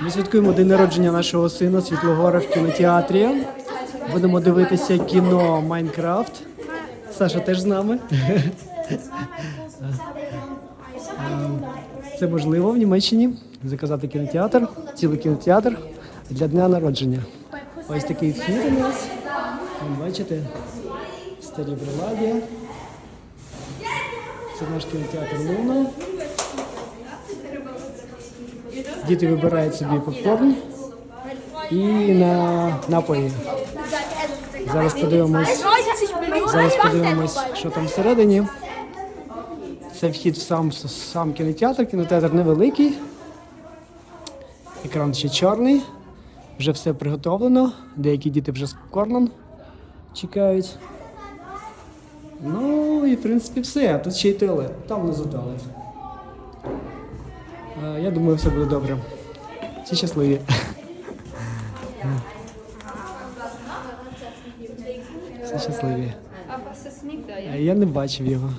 Ми святкуємо день народження нашого сина Світлогора в кінотеатрі. Будемо дивитися кіно Майнкрафт. Саша теж з нами. Це можливо в Німеччині заказати кінотеатр, цілий кінотеатр для дня народження. Ось такий вхід у нас. Бачите, старі приладдя. Це наш кінотеатр Луна. Діти вибирають собі попкорн і на напої. Зараз подивимось, зараз подивимось, що там всередині. Це вхід в сам, сам кінотеатр. Кінотеатр невеликий. Екран ще чорний. Вже все приготовлено. Деякі діти вже з попкорном чекають. Ну і в принципі все. Тут ще й туалет. Там внизу туалет. Е, Я думаю, все буде добре. Всі щасливі. Всі щасливі. Е, Я не бачив його.